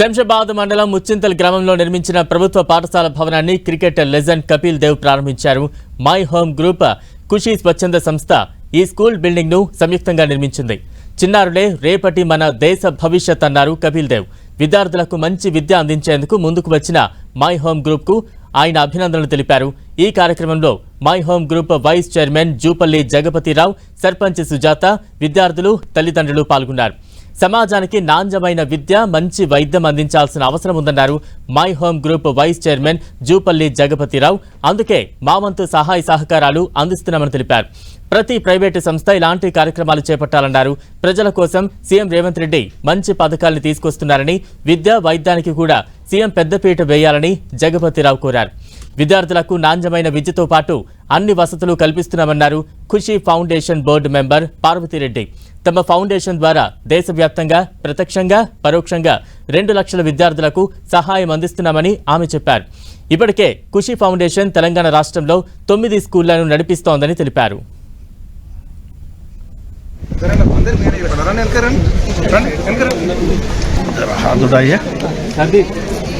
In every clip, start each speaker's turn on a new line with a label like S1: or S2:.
S1: శంషాబాద్ మండలం ముచ్చింతల్ గ్రామంలో నిర్మించిన ప్రభుత్వ పాఠశాల భవనాన్ని క్రికెట్ లెజెండ్ కపిల్ దేవ్ ప్రారంభించారు. మై హోమ్ గ్రూప్ ఖుషీ స్వచ్ఛంద సంస్థ ఈ స్కూల్ బిల్డింగ్ను సంయుక్తంగా నిర్మించింది. చిన్నారులే రేపటి మన దేశ భవిష్యత్ అన్నారు కపిల్ దేవ్. విద్యార్థులకు మంచి విద్య అందించేందుకు ముందుకు వచ్చిన మై హోమ్ గ్రూప్కు ఆయన అభినందనలు తెలిపారు. ఈ కార్యక్రమంలో My Home group vice chairman Jupalli Jagapathirao sarpanch Sujatha విద్యార్థులు తల్లిదండ్రులు పాల్గొన్నారు. సమాజానికి నాణ్యమైన విద్య మంచి వైద్యం అందించాల్సిన అవసరం ఉందన్నారు My Home group vice chairman Jupalli Jagapathirao. అందుకే మా వంతు సహాయ సహకారాలు అందిస్తున్నామని తెలిపారు. ప్రతి ప్రైవేటు సంస్థ ఇలాంటి కార్యక్రమాలు చేపట్టాలన్నారు. ప్రజల కోసం సీఎం రేవంత్ రెడ్డి మంచి పథకాల్ని తీసుకొస్తున్నారని విద్య వైద్యానికి కూడా సీఎం పెద్దపీట వేయాలని జగపతిరావు కోరారు. విద్యార్థులకు నాణ్యమైన విద్యతో పాటు అన్ని వసతులు కల్పిస్తున్నామన్నారు Khushi foundation board member Parvathireddy. తమ ఫౌండేషన్ ద్వారా దేశవ్యాప్తంగా ప్రత్యక్షంగా పరోక్షంగా రెండు లక్షల విద్యార్థులకు సహాయం అందిస్తున్నామని ఆమె చెప్పారు. ఇప్పటికే ఖుషి ఫౌండేషన్ తెలంగాణ రాష్ట్రంలో తొమ్మిది స్కూళ్ళను నడిపిస్తోందని తెలిపారు.
S2: రండి.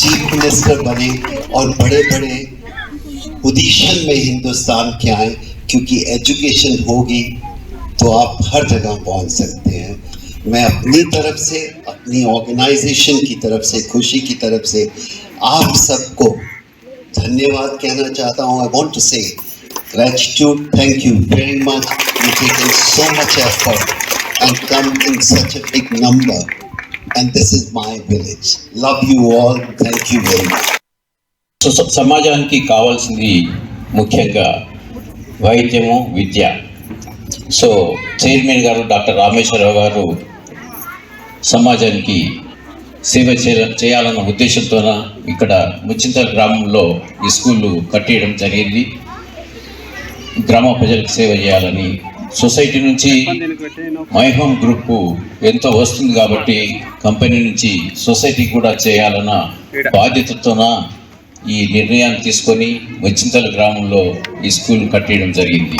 S3: चीफ मिनिस्टर बने और बड़े बड़े पोजीशन में हिंदुस्तान के आए, क्योंकि एजुकेशन होगी तो आप हर जगह पहुँच सकते हैं। मैं अपनी तरफ़ से, अपनी ऑर्गेनाइजेशन की तरफ़ से, खुशी की तरफ़ से आप सबको धन्यवाद कहना चाहता हूँ। I want to say gratitude, thank you very much. You've taken so much effort and come in such a and this is my village love you all thank you very much
S4: so సమాజానికి కావాల్సింది ముఖ్యంగా వైద్యము విద్య. So chairman గారు doctor Rameshwar Rao గారు సమాజానికి సేవ చేయ- చేయాలన్న ఉద్దేశంతోన ఇక్కడ ముచ్చింతల గ్రామంలో ఈ స్కూళ్ళు కట్టేయడం జరిగింది. గ్రామ ప్రజలకు సేవ చేయాలని సొసైటీ నుంచి మై హోమ్ గ్రూప్ ఎంతో వస్తుంది కాబట్టి కంపెనీ నుంచి సొసైటీ కూడా చేయాలన్న బాధ్యతతోన ఈ నిర్ణయాన్ని తీసుకొని వచ్చింతల గ్రామంలో ఈ స్కూల్ కట్టేయడం జరిగింది.